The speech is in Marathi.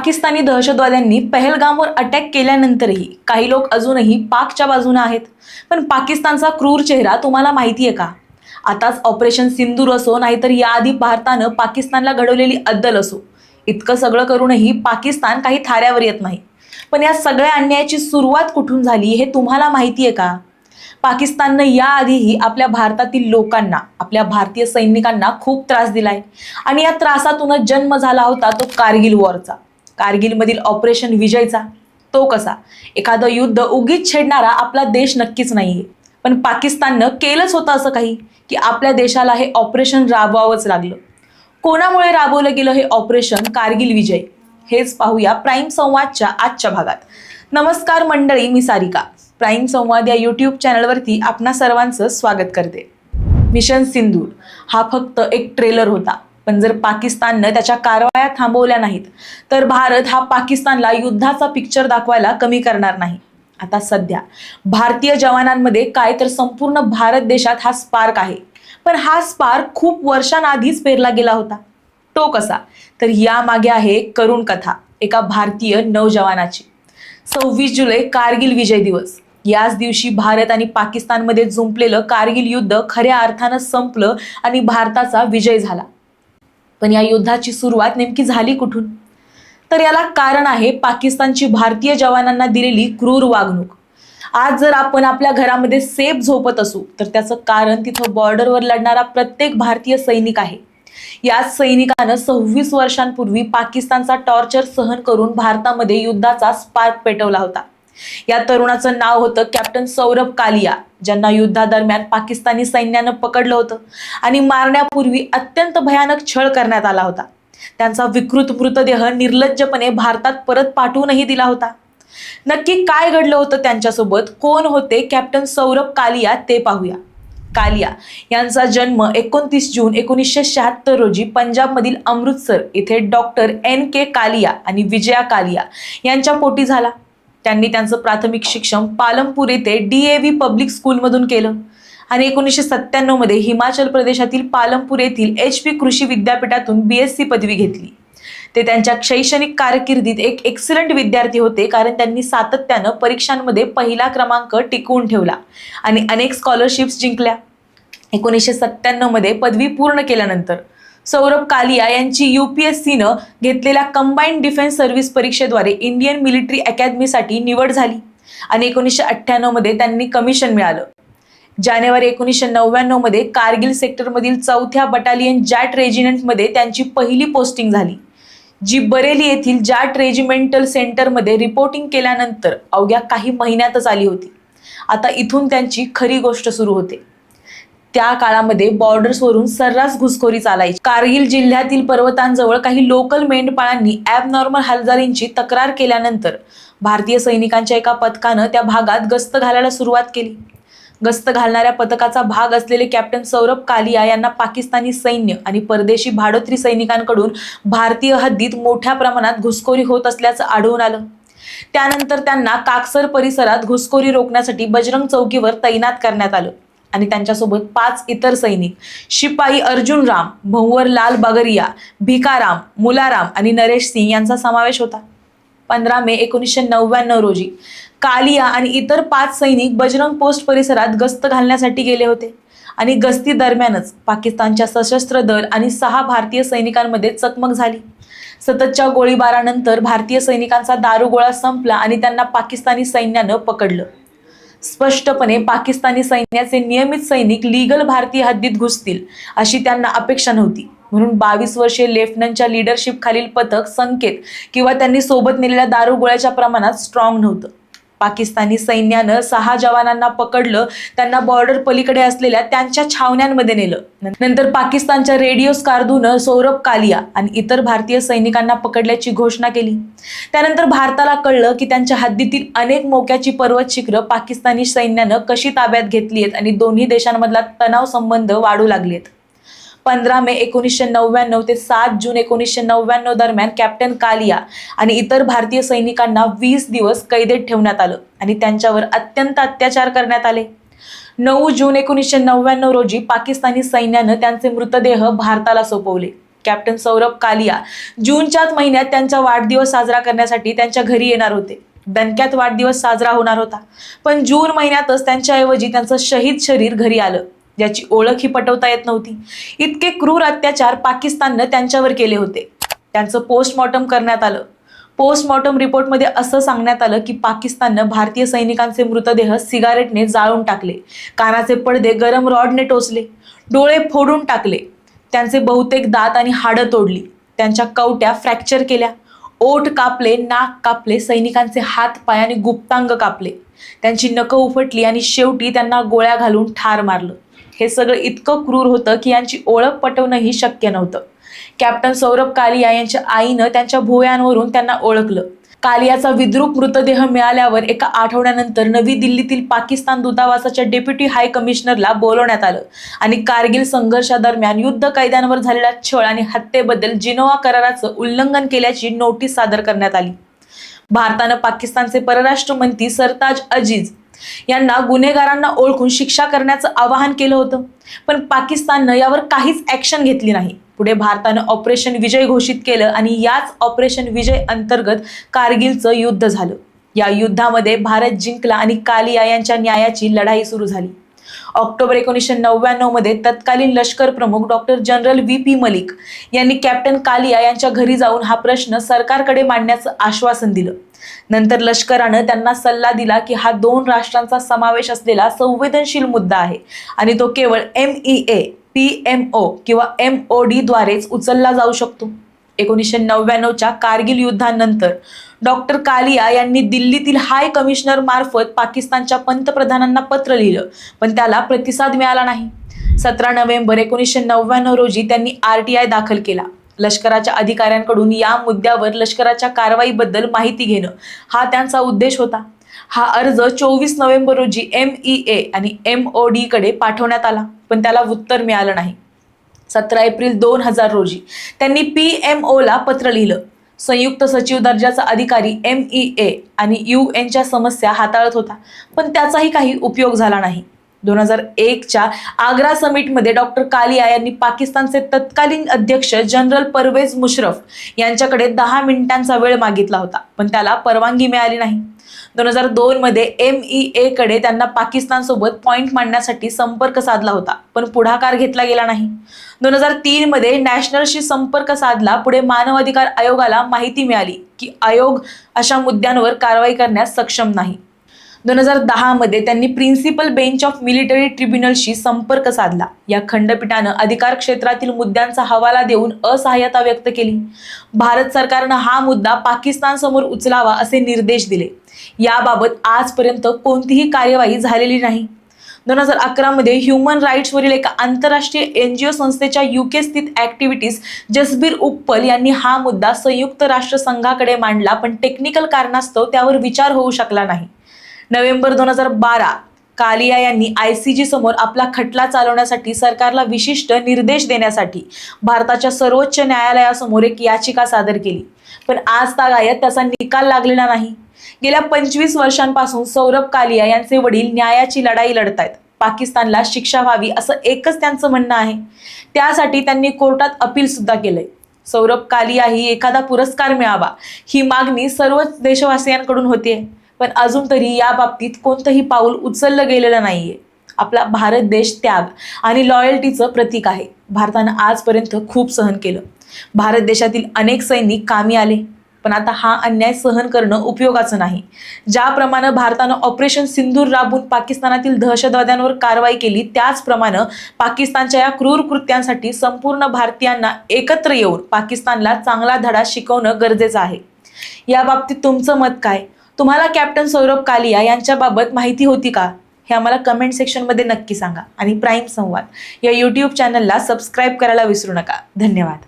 पाकिस्तानी दहशतवाद्यांनी पहलगामवर अटॅक केल्यानंतरही काही लोक अजूनही पाकच्या बाजूने आहेत. पण पाकिस्तानचा क्रूर चेहरा तुम्हाला माहिती आहे का? आताच ऑपरेशन सिंदूर असो नाहीतर याआधी भारतानं पाकिस्तानला घडवलेली अद्दल असो. इतकं सगळं करूनही पाकिस्तान काही थाऱ्यावर येत नाही. पण या सगळ्या अन्यायाची सुरुवात कुठून झाली हे तुम्हाला माहिती आहे का? पाकिस्ताननं याआधीही आपल्या भारतातील लोकांना आपल्या भारतीय सैनिकांना खूप त्रास दिलाय. आणि या त्रासातूनच जन्म झाला होता तो कारगिल वॉरचा. कारगिलमधील ऑपरेशन विजयचा? तो कसा? एखादं युद्ध उगीच छेडणारा आपला देश नक्कीच नाहीये. पण पाकिस्ताननं केलंच होतं असं काही की आपल्या देशाला हे ऑपरेशन राबवावंच लागलं. कोणामुळे राबवलं गेलं हे ऑपरेशन कारगिल विजय? हेच पाहूया प्राईम संवादच्या आजच्या भागात. नमस्कार मंडळी मी सारिका. प्राईम संवाद या यूट्यूब चॅनलवरती आपणा सर्वांचं स्वागत करते. मिशन सिंदूर. हा फक्त एक ट्रेलर होता. पण जर पाकिस्ताननं त्याच्या कारवाया थांबवल्या नाहीत तर भारत हा पाकिस्तानला युद्धाचा पिक्चर दाखवायला कमी करणार नाही. आता सध्या भारतीय जवानांमध्ये काय तर संपूर्ण भारत देशात हा स्पार्क आहे. पण हा स्पार्क खूप वर्षांआधीच पेरला गेला होता. तो कसा? तर यामागे आहे करुण कथा एका भारतीय नौजवानाची. सव्वीस जुलै कारगिल विजय दिवस. याच दिवशी भारत आणि पाकिस्तानमध्ये जुंपलेलं कारगिल युद्ध खऱ्या अर्थानं संपलं आणि भारताचा विजय झाला. पण या युद्धाची सुरुवात नेमकी झाली कुठून? तर याला कारण आहे पाकिस्तानची भारतीय जवानांना दिलेली क्रूर वागणूक. आज जर आपण आपल्या घरामध्ये सेफ झोपत असू तर त्याचं कारण तिथं बॉर्डरवर लढणारा प्रत्येक भारतीय सैनिक आहे. याच सैनिकानं सव्वीस वर्षांपूर्वी पाकिस्तानचा टॉर्चर सहन करून भारतामध्ये युद्धाचा स्पार्क पेटवला होता. या तरुणाचं नाव होतं कॅप्टन सौरभ कालिया ज्यांना युद्धादरम्यान पाकिस्तानी सैन्यानं पकडलं होतं. आणि मारण्यापूर्वी अत्यंत भयानक छळ करण्यात आला होता. त्यांचा विकृत मृतदेह निर्लज्जपणे भारतात परत पाठवूनही दिला होता. नक्की काय घडलं होतं त्यांच्यासोबत? कोण होते कॅप्टन सौरभ कालिया ते पाहूया. कालिया यांचा जन्म एकोणतीस जून एकोणीसशे शहात्तर रोजी पंजाबमधील अमृतसर येथे डॉक्टर एन के कालिया आणि विजया कालिया यांच्या पोटी झाला. त्यांनी त्यांचं प्राथमिक शिक्षण पालमपूर येथे डी ए व्ही पब्लिक स्कूलमधून केलं. आणि एकोणीसशे सत्त्याण्णवमध्ये हिमाचल प्रदेशातील पालमपूर येथील एच पी कृषी विद्यापीठातून बी एस सी पदवी घेतली. ते त्यांच्या शैक्षणिक कारकिर्दीत एक एक्सलंट विद्यार्थी होते कारण त्यांनी सातत्यानं परीक्षांमध्ये पहिला क्रमांक टिकवून ठेवला आणि अनेक स्कॉलरशिप्स जिंकल्या. एकोणीसशे सत्त्याण्णवमध्ये पदवी पूर्ण केल्यानंतर सौरभ कालिया यांची यू पी एस सीनं घेतलेल्या कंबाईंड डिफेन्स सर्व्हिस परीक्षेद्वारे इंडियन मिलिटरी अकॅदमीसाठी निवड झाली आणि एकोणीसशे अठ्ठ्याण्णवमध्ये त्यांनी कमिशन मिळालं. जानेवारी एकोणीसशे नव्याण्णवमध्ये कारगिल सेक्टरमधील चौथ्या बटालियन जॅट रेजिमेंटमध्ये त्यांची पहिली पोस्टिंग झाली. जी बरेली येथील जाट रेजिमेंटल सेंटरमध्ये रिपोर्टिंग केल्यानंतर अवघ्या काही महिन्यातच आली होती. आता इथून त्यांची खरी गोष्ट सुरू होते. त्या काळामध्ये बॉर्डर्सवरून सर्रास घुसखोरी चालायची. कारगिल जिल्ह्यातील पर्वतांजवळ काही लोकल मेंढपाळांनी ॲबनॉर्मल हालचालींची तक्रार केल्यानंतर भारतीय सैनिकांच्या एका पथकानं त्या भागात गस्त घालायला सुरुवात केली. गस्त घालणाऱ्या पथकाचा भाग असलेले कॅप्टन सौरभ कालिया यांना पाकिस्तानी सैन्य आणि परदेशी भाडोत्री सैनिकांकडून भारतीय हद्दीत मोठ्या प्रमाणात घुसखोरी होत असल्याचं आढळून आलं. त्यानंतर त्यांना काकसर परिसरात घुसखोरी रोखण्यासाठी बजरंग चौकीवर तैनात करण्यात आलं. आणि त्यांच्यासोबत पाच इतर सैनिक शिपाई अर्जुन राम भंवर लाल बागरिया भिकाराम मुलाराम आणि नरेश सिंग यांचा समावेश होता. पंधरा मे एकोणीसशे नव्याण्णव रोजी कालिया आणि इतर पाच सैनिक बजरंग पोस्ट परिसरात गस्त घालण्यासाठी गेले होते. आणि गस्ती दरम्यानच पाकिस्तानच्या सशस्त्र दल आणि सहा भारतीय सैनिकांमध्ये चकमक झाली. सततच्या गोळीबारानंतर भारतीय सैनिकांचा दारुगोळा संपला आणि त्यांना पाकिस्तानी सैन्यानं पकडलं. स्पष्टपणे पाकिस्तानी सैन्याचे नियमित सैनिक लीगल भारतीय हद्दीत घुसतील अशी त्यांना अपेक्षा नव्हती. म्हणून बावीस वर्षे लेफ्टनंटच्या लिडरशिप खालील पथक संकेत किंवा त्यांनी सोबत नेलेल्या दारुगोळ्याच्या प्रमाणात स्ट्रॉंग नव्हतं. पाकिस्तानी सैन्यानं सहा जवानांना पकडलं त्यांना बॉर्डर पलीकडे असलेल्या त्यांच्या छावण्यांमध्ये नेलं. नंतर पाकिस्तानच्या रेडिओ स्कार्दून सौरभ कालिया आणि इतर भारतीय सैनिकांना पकडल्याची घोषणा केली. त्यानंतर भारताला कळलं की त्यांच्या हद्दीतील अनेक मोक्याची पर्वत शिखरं पाकिस्तानी सैन्यानं कशी ताब्यात घेतली आहेत आणि दोन्ही देशांमधला तणाव संबंध वाढू लागलेत. पंधरा मे एकोणीसशे नव्याण्णव ते सात जून एकोणीसशे नव्याण्णव दरम्यान कॅप्टन कालिया आणि इतर भारतीय सैनिकांना वीस दिवस कैदेत ठेवण्यात आलं आणि त्यांच्यावर अत्यंत अत्याचार करण्यात आले. नऊ जून एकोणीसशे नव्याण्णव रोजी पाकिस्तानी सैन्यानं त्यांचे मृतदेह भारताला सोपवले. कॅप्टन सौरभ कालिया जूनच्याच महिन्यात त्यांचा वाढदिवस साजरा करण्यासाठी त्यांच्या घरी येणार होते. दणक्यात वाढदिवस साजरा होणार होता. पण जून महिन्यातच त्यांच्याऐवजी त्यांचं शहीद शरीर घरी आलं. ज्याची ओळख ही पटवता येत नव्हती. इतके क्रूर अत्याचार पाकिस्ताननं त्यांच्यावर केले होते. त्यांचं पोस्टमॉर्टम करण्यात आलं. पोस्टमॉर्टम रिपोर्टमध्ये असं सांगण्यात आलं की पाकिस्ताननं भारतीय सैनिकांचे मृतदेह सिगारेटने जाळून टाकले. कानाचे पडदे गरम रॉडने टोचले. डोळे फोडून टाकले. त्यांचे बहुतेक दात आणि हाडं तोडली. त्यांच्या कवट्या फ्रॅक्चर केल्या. ओठ कापले नाक कापले सैनिकांचे हात पाय आणि गुप्तांग कापले. त्यांची नखं उफटली आणि शेवटी त्यांना गोळ्या घालून ठार मारलं. हे सगळं इतकं क्रूर होतं की यांची ओळख पटवणंही शक्य नव्हतं. कॅप्टन सौरभ कालिया यांच्या आईनं त्यांच्या भुवयांवरून त्यांना ओळखलं. कालियाचा विद्रूप मृतदेह मिळाल्यावर एका आठवड्यानंतर नवी दिल्लीतील पाकिस्तान दूतावासाच्या डेप्युटी हाय कमिशनरला बोलवण्यात आलं आणि कारगिल संघर्षादरम्यान युद्ध कैद्यांवर झालेला छळ आणि हत्येबद्दल जिनोवा कराराचं उल्लंघन केल्याची नोटीस सादर करण्यात आली. भारतानं पाकिस्तानचे परराष्ट्र मंत्री सरताज अजीज यांना गुन्हेगारांना ओळखून शिक्षा करण्याचं आवाहन केलं होतं. पण पाकिस्ताननं यावर काहीच ॲक्शन घेतली नाही. पुढे भारतानं ऑपरेशन विजय घोषित केलं आणि याच ऑपरेशन विजय अंतर्गत कारगिलचं युद्ध झालं. या युद्धामध्ये भारत जिंकला आणि कालिया यांच्या न्यायाची लढाई सुरू झाली. ऑक्टोबर एकोणीसशे नव्याण्णवमध्ये तत्कालीन लष्कर प्रमुख doctor general V P Malik यांनी कॅप्टन कालिया यांच्या घरी जाऊन हा प्रश्न सरकारकडे मांडण्याचं आश्वासन दिलं. नंतर लष्करानं त्यांना सल्ला दिला की हा दोन राष्ट्रांचा समावेश असलेला संवेदनशील मुद्दा आहे. आणि तो केवळ M E A P M O किंवा एम ओ डी द्वारेच उचलला जाऊ शकतो. एकोणीसशे नव्याण्णवच्या कारगिल युद्धानंतर डॉक्टर कालिया यांनी दिल्लीतील हाय कमिशनर मार्फत पाकिस्तानच्या पंतप्रधानांना पत्र लिहिलं पण त्याला प्रतिसाद मिळाला नाही. सतरा नोव्हेंबर एकोणीसशे नव्याण्णव रोजी त्यांनी आर टी आय दाखल केला. लष्कराच्या अधिकाऱ्यांकडून या मुद्द्यावर लष्कराच्या कारवाईबद्दल माहिती घेणं हा त्यांचा उद्देश होता. हा अर्ज चोवीस नोव्हेंबर रोजी एम ई ए आणि एम ओ डी कडे पाठवण्यात आला पण त्याला उत्तर मिळालं नाही. सतरा एप्रिल दोन हजार रोजी त्यांनी पी एम ओला पत्र लिहिलं. संयुक्त सचिव दर्जाचा अधिकारी एम ई ए आणि यू एनच्या समस्या हाताळत होता पण त्याचाही काही उपयोग झाला नाही. दोन हजार एकच्या आग्रा समिटमध्ये डॉक्टर कालिया यांनी पाकिस्तानचे तत्कालीन अध्यक्ष जनरल परवेज मुशरफ यांच्याकडे दहा मिनिटांचा वेळ मागितला होता पण त्याला परवानगी मिळाली नाही. दोन हजार दोनमध्ये एम ई एकडे कडे त्यांना पाकिस्तानसोबत पॉईंट मांडण्यासाठी संपर्क साधला होता पण पुढाकार घेतला गेला नाही. दोन हजार तीनमध्ये नॅशनलशी संपर्क साधला पुढे मानवाधिकार आयोगाला माहिती मिळाली की आयोग अशा मुद्द्यांवर कारवाई करण्यास सक्षम नाही. दोन हजार दहामध्ये त्यांनी प्रिन्सिपल बेंच ऑफ मिलिटरी ट्रिब्युनलशी संपर्क साधला. या खंडपीठानं अधिकार क्षेत्रातील मुद्द्यांचा हवाला देऊन असहाय्यता व्यक्त केली. भारत सरकारनं हा मुद्दा पाकिस्तानसमोर उचलावा असे निर्देश दिले. याबाबत आजपर्यंत कोणतीही कार्यवाही झालेली नाही. दोन हजार अकरामध्ये ह्युमन राईट्सवरील एका आंतरराष्ट्रीय एन जी ओ संस्थेच्या युके स्थित ॲक्टिव्हिटीज जसबीर उप्पल यांनी हा मुद्दा संयुक्त राष्ट्रसंघाकडे मांडला पण टेक्निकल कारणास्तव त्यावर विचार होऊ शकला नाही. नोव्हेंबर दोन हजार बारा कालिया यांनी आय सी जी समोर आपला खटला चालवण्यासाठी सरकारला विशिष्ट निर्देश देण्यासाठी भारताच्या सर्वोच्च न्यायालयासमोर एक याचिका सादर केली. पण आज तागायत त्याचा निकाल लागलेला नाही. गेल्या पंचवीस वर्षांपासून सौरभ कालिया यांचे वडील न्यायाची लढाई लढतायत. पाकिस्तानला शिक्षा व्हावी असं एकच त्यांचं म्हणणं आहे. त्यासाठी त्यांनी कोर्टात अपील सुद्धा केलंय. सौरभ कालिया ही एखादा पुरस्कार मिळावा ही मागणी सर्वच देशवासियांकडून होतीये. पण अजून तरी या बाबतीत कोणतंही पाऊल उचललं गेलेलं नाहीये. आपला भारत देश त्याग आणि लॉयल्टीचं प्रतीक आहे. भारतानं आजपर्यंत खूप सहन केलं. भारत देशातील अनेक सैनिक कामी आले पण आता हा अन्याय सहन करणं उपयोगाचं नाही. ज्याप्रमाणे भारतानं ऑपरेशन सिंधूर राबवून पाकिस्तानातील दहशतवाद्यांवर कारवाई केली त्याचप्रमाणे पाकिस्तानच्या या क्रूर कृत्यांसाठी संपूर्ण भारतीयांना एकत्र येऊन पाकिस्तानला चांगला धडा शिकवणं गरजेचं आहे. या बाबतीत तुमचं मत काय? तुम्हाला कॅप्टन सौरभ कालिया यांच्याबाबत माहिती होती का? हे आम्हाला कमेंट सेक्शनमध्ये नक्की सांगा. आणि प्राईम संवाद या यूट्यूब चॅनलला सबस्क्राईब करायला विसरू नका. धन्यवाद.